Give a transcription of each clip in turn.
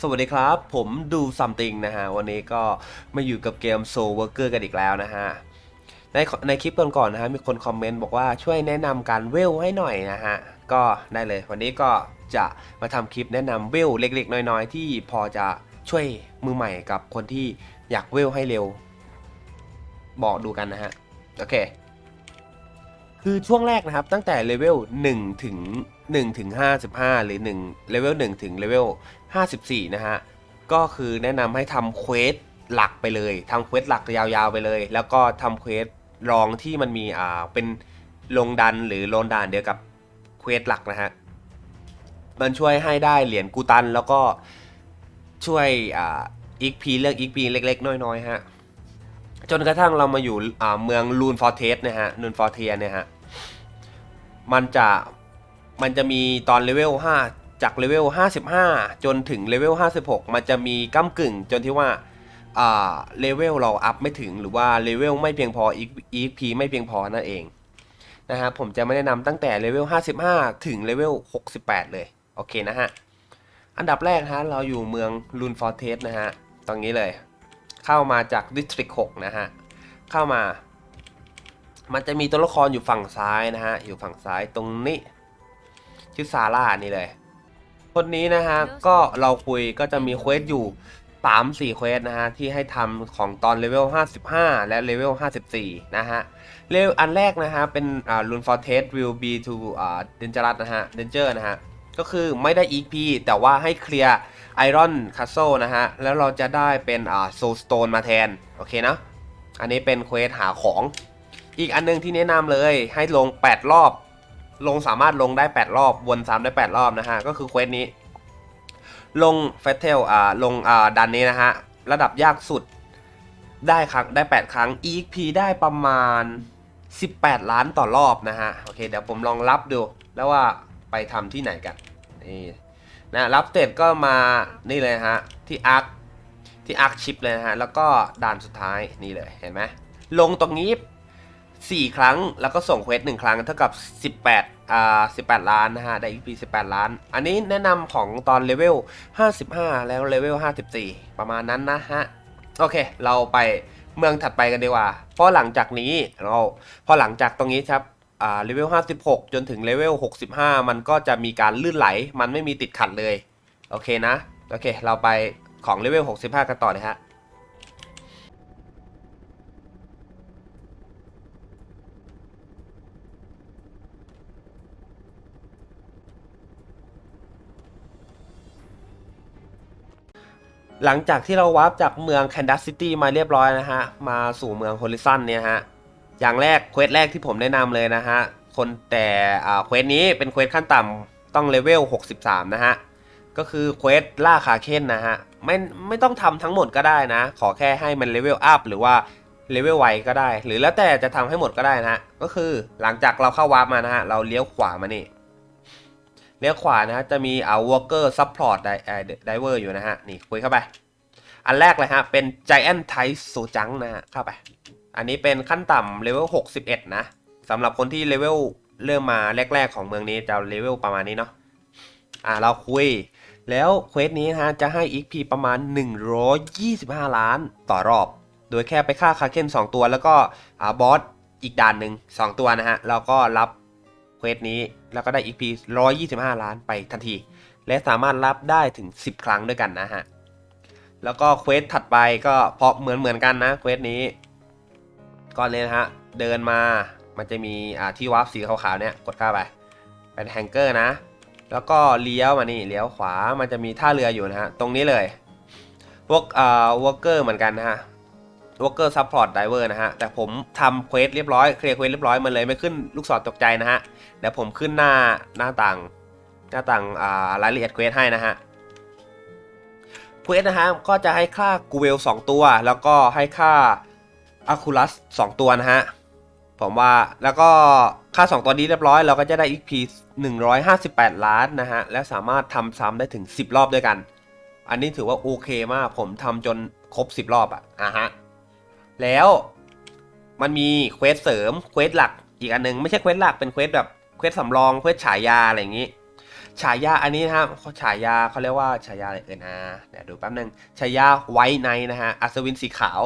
สวัสดีครับ ผมดูซัมติงนะฮะ วันนี้ก็มาอยู่กับเกม Soul Worker กันอีกแล้วนะฮะ ในในคลิปก่อนๆนะฮะ มีคนคอมเมนต์บอกว่าช่วยแนะนำการเวลให้หน่อยนะฮะ ก็ได้เลย วันนี้ก็จะมาทำคลิปแนะนำเวลเล็กๆ น้อยๆ ที่พอจะช่วยมือใหม่กับคนที่อยากเวลให้เร็ว บอกดูกันนะฮะ โอเค คือช่วงแรกนะครับตั้งแต่เลเวล1ถึง1ถึง55 หรือ1เลเวล1ถึงเลเวล54 นะฮะ ก็คือแนะนำให้ทำเควสหลักไปเลยทำเควสหลักยาวๆไปเลย แล้วก็ทำเควสรองที่มันมีอ่าเป็นลงดันหรือลนด่านเดียวกับเควสหลักนะฮะ มันช่วยให้ได้เหรียญกูตัน แล้วก็ช่วยอ่าอีกพีเลือกอีกพีเล็ก ๆ น้อยๆฮะจนกระทั่งเรามาอยู่อ่าเมืองลูนฟอร์เทสนะฮะลูนฟอร์เทียเนี่ยฮะ มันจะมันจะมีตอนเลเวล5จากเลเวล55 จนถึงเลเวล56 มันจะมีก้ากึ่งจนที่ว่าอ่าเลเวลเราอัพไม่ถึงหรือว่าเลเวลไม่เพียงพอ EP ไม่เพียงพอนั่นเองนะฮะผมจะไม่แนะนำตั้งแต่เลเวล55 ถึงเลเวล68 เลย โอเคนะฮะ อันดับแรกนะฮะเราอยู่เมืองลูนฟอร์เทสนะฮะ ตรงนี้เลย เข้ามาจากดิสทริก6นะฮะ เข้ามา มันจะมีตัวละครอยู่ฝั่งซ้ายนะฮะ อยู่ฝั่งซ้ายตรงนี้ ชื่อซาร่านี่เลย คนนี้นะฮะ ก็เราคุยก็จะมีเควสอยู่สามสี่เควสนะฮะ ที่ให้ทำของตอนเลเวล 55 และเลเวล 54 นะฮะ เลเวลอันแรกนะฮะ เป็นอ่า run for test will be to อ่า dangerous นะฮะ danger นะฮะ ก็คือไม่ได้ EP แต่ว่าให้เคลียร์ Iron Castle นะฮะ แล้วเราจะได้เป็นอ่า Soul Stone มาแทน โอเคนะ อันนี้เป็นเควสหาของ อีกอันหนึงที่แนะนำเลยให้ลง 8 รอบ ลงสามารถลงได้ 8 รอบ วนซ้ำได้ 8 รอบนะฮะ ก็คือเควสนี้ ลงเฟสเทลอ่าลงอ่าดันนี้นะฮะ ระดับยากสุดได้ครั้งได้ 8 ครั้ง EXP ได้ประมาณ 18 ล้านต่อรอบนะฮะ โอเค เดี๋ยวผมลองรับดู แล้วว่าไปทำที่ไหนกัน นี่นะรับเสร็จก็มานี่เลยฮะ ที่อาร์คที่อาร์คชิปเลยนะฮะ แล้วก็ด่านสุดท้ายนี่เลยเห็นไหมลงตรงนี้ 4 ครั้ง แล้วก็ส่งเควสหนึ่งครั้งเท่ากับ 18อ่า18 ล้านนะฮะ ได้ EP 18 ล้าน อันนี้แนะนำของตอนเลเวล 55 แล้วเลเวล 54 ประมาณนั้นนะฮะ โอเค เราไปเมืองถัดไปกันดีกว่า เพราะหลังจากนี้เราพอหลังจากตรงนี้ครับอ่าเลเวล 56 จนถึงเลเวล 65 มันก็จะมีการลื่นไหล มันไม่มีติดขัดเลย โอเคนะ โอเค เราไปของเลเวล 65 กันต่อเลยฮะ หลังจากที่เราวาร์ปจากเมืองแคนดัสซิตี้มาเรียบร้อยนะฮะ มาสู่เมืองโฮลิซันเนี่ยฮะ อย่างแรกเควสแรกที่ผมแนะนำเลยนะฮะ คนแต่เควสนี้เป็นเควสขั้นต่ำต้องเลเวล 63 นะฮะ ก็คือเควสล่าคาเคนนะฮะ ไม่ไม่ต้องทำทั้งหมดก็ได้นะ ขอแค่ให้มันเลเวลอัพหรือว่าเลเวลไวก็ได้ หรือแล้วแต่จะทำให้หมดก็ได้นะฮะ ก็คือหลังจากเราเข้าวาร์ปมานะฮะ เราเลี้ยวขวามานี่ ลี้ยวขวานะฮะจะมีอ่าวอลเกอร์ซัพพอร์ตไดเวอร์อยู่นะฮะ นี่คุยเข้าไป อันแรกเลยฮะ เป็น Giant t i โซจังนะฮะ เข้าไป อันนี้เป็นขั้นต่ำเลเวล61 นะสำหรับคนที่เลเวลเริ่มมาแรก ๆ ของเมืองนี้จะเลเวลประมาณนี้เนาะอ่าเราคุย แล้วเควสนี้นะฮะจะให้ XP ประมาณ 125 ล้านต่อรอบ โดยแค่ไปฆ่าคาเคน2ตัว แล้วก็อ่าบอสอีกด่านหนึ่ง2ตัวนะฮะแล้วก็รับ ควสนี้ แล้วก็ได้ XP 125 ล้านไปทันที และสามารถรับได้ถึง 10 ครั้งด้วยกันนะฮะ แล้วก็เควสถัดไปก็พราะเหมือนเหมือนกันนะเควสนี้ก็เลยนะฮะ เดินมามันจะมีอ่าที่วาร์ปสีขาวๆเนี่ยกดเข้าไป เป็นแฮงเกอร์นะ แล้วก็เลี้ยวมานี่เลี้ยวขวามันจะมีท่าเรืออยู่นะฮะ ตรงนี้เลย พวกอ่าวอลเกอร์เหมือนกันนะฮะ วอลเกอร์ซัพพอร์ตไดเวอร์นะฮะ แต่ผมทำเควสเรียบร้อย เคลียร์เควสเรียบร้อยมันเลยไม่ขึ้นลูกศรตกใจนะฮะ เดี๋ยวผมขึ้นหน้าหน้าต่าง หน้าต่างอ่ารายละเอียดเควสให้นะฮะเควสนะฮะก็จะให้ค่ากูเวล2ตัว แล้วก็ให้ค่าอะคูลัส2ตัวนะฮะ ผมว่าแล้วก็ค่า 2 ตัวนี้เรียบร้อย เราก็จะได้ XP 158 ล้านนะฮะ และสามารถทำซ้ำได้ถึง 10 รอบด้วยกัน อันนี้ถือว่าโอเคมาก ผมทำจนครบ 10 รอบอะอะฮะ แล้วมันมีเควสเสริมเควสหลักอีกอันนึง ไม่ใช่เควสหลักเป็นเควสแบบเควสสำรองเควสฉายาอะไรอย่างนี้ ฉายาอันนี้นะครับฉายาเขาเรียกว่าฉายาอะไรเอ่ยนะเดี๋ยวดูแป๊บนึงฉายาไวท์ไนนะฮะอัศวินสีขาว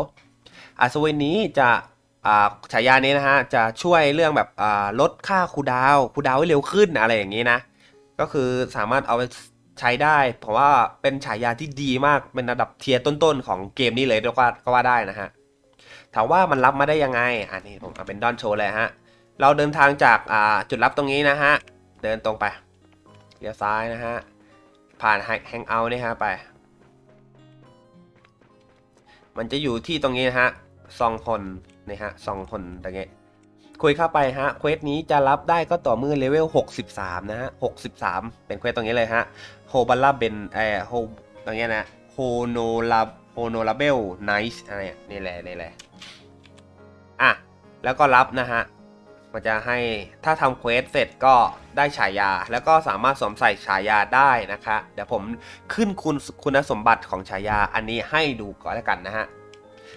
อัศวินนี้จะอ่าฉายานี้นะฮะจะช่วยเรื่องแบบอ่าลดค่าคูดาวคูดาวให้เร็วขึ้นอะไรอย่างนี้นะ ก็คือสามารถเอาไปใช้ได้ เพราะว่าเป็นฉายาที่ดีมากเป็นระดับเทียร์ต้นๆของเกมนี้เลยเรียกว่าก็ว่าได้นะฮะ ถามว่ามันรับมาได้ยังไง อันนี้ผมเอาเป็นดอนโชว์เลยฮะ เราเดินทางจากจุดรับตรงนี้นะฮะ เดินตรงไป เลี้ยวซ้ายนะฮะ ผ่านแฮงเอาท์นี่ฮะไป มันจะอยู่ที่ตรงนี้นะฮะซองคนนี่ฮะซองคนตรงนี้ คุยเข้าไปฮะ เควสนี้จะรับได้ก็ต่อเมื่อเลเวล 63 นะฮะ 63 เป็นเควสตรงนี้เลยฮะ โฮบัลลาเบนเอ่อโฮตรงเนี้ยนะ โฮโนลาโฮโนลาเบลไนส์อะไรเนี่ยนี่แหละนี่แหละ อะ แล้วก็รับนะฮะ มันจะให้ถ้าทำเควสเสร็จก็ได้ฉายา แล้วก็สามารถสวมใส่ฉายาได้นะคะ เดี๋ยวผมขึ้นคุณคุณสมบัติของฉายาอันนี้ให้ดูก่อนแล้วกันนะฮะ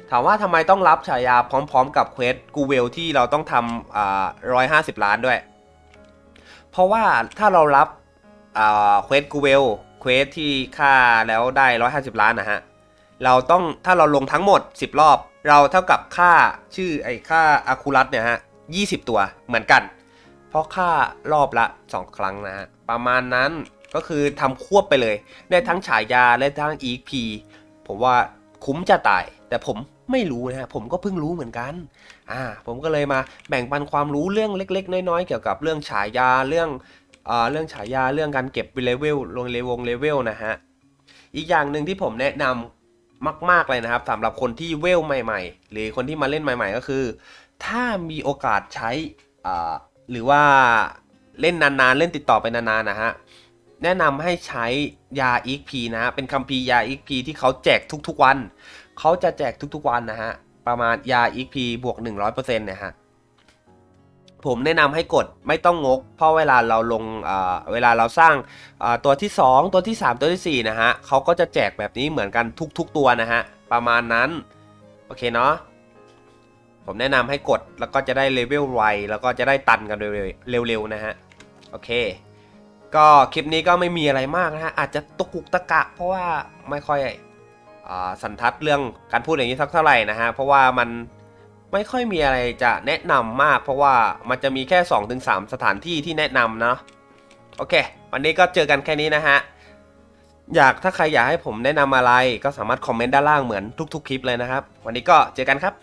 ถามว่าทำไมต้องรับฉายาพร้อม ๆ กับเควสกูเวลที่เราต้องทำอ่าร้อยห้าสิบล้านด้วย เพราะว่าถ้าเรารับอ่าเควสกูเวลเควสที่ค่าแล้วได้ร้อยห้าสิบล้านนะฮะ เราต้องถ้าเราลงทั้งหมด10รอบ เราเท่ากับค่าชื่อไอ้ค่าอาคูลัสเนี่ยฮะ20ตัวเหมือนกัน เพราะค่ารอบละ 2 ครั้งนะฮะ ประมาณนั้นก็คือทำควบไปเลย ได้ทั้งฉายาและทั้ง EP ผมว่าคุ้มจะตาย แต่ผมไม่รู้นะฮะ ผมก็เพิ่งรู้เหมือนกัน อ่า ผมก็เลยมาแบ่งปันความรู้เรื่องเล็ก ๆ น้อยๆ เกี่ยวกับเรื่องฉายาเรื่องอ่าเรื่องฉายาเรื่องการเก็บเลเวลลงเลวงเลเวลนะฮะ อีกอย่างหนึ่งที่ผมแนะนำ มากๆเลยนะครับสำหรับคนที่เวลใหม่ ๆ หรือคนที่มาเล่นใหม่ ๆ ก็คือ ถ้ามีโอกาสใช้หรือว่าเล่นนานๆ เล่นติดต่อไปนานๆนะฮะแนะนำให้ใช้ยา EXP นะฮะเป็นคัมภีร์ยา EXP ที่เขาแจกทุกๆวัน เขาจะแจกทุกๆวันนะฮะประมาณยา EXP บวก 100%นะฮะ ผมแนะนำให้กดไม่ต้องงก เพราะเวลาเราลงเวลาเราสร้างตัวที่ 2 ตัวที่ 3 ตัวทีสี่ 4 นะฮะเขาก็จะแจกแบบนี้เหมือนกันทุก ๆ ตัวนะฮะ ประมาณนั้น โอเคเนาะผมแนะนำให้กดแล้วก็จะได้เลเวลไวแล้วก็จะได้ตันกันเร็วๆนะฮะ โอเค ก็คลิปนี้ก็ไม่มีอะไรมากนะฮะ อาจจะตะกุกตะกะ เพราะว่าไม่ค่อยอสันทัดเรื่องการพูดอย่างนี้สักเท่าไหร่นะฮะ เพราะว่ามัน ไม่ค่อยมีอะไรจะแนะนำมาก เพราะว่ามันจะมีแค่ 2-3 สถานที่ที่แนะนำนะโอเค วันนี้ก็เจอกันแค่นี้นะฮะ อยากถ้าใครอยากให้ผมแนะนำอะไรก็สามารถคอมเมนต์ด้านล่างเหมือนทุกๆคลิปเลยนะครับ วันนี้ก็เจอกันครับ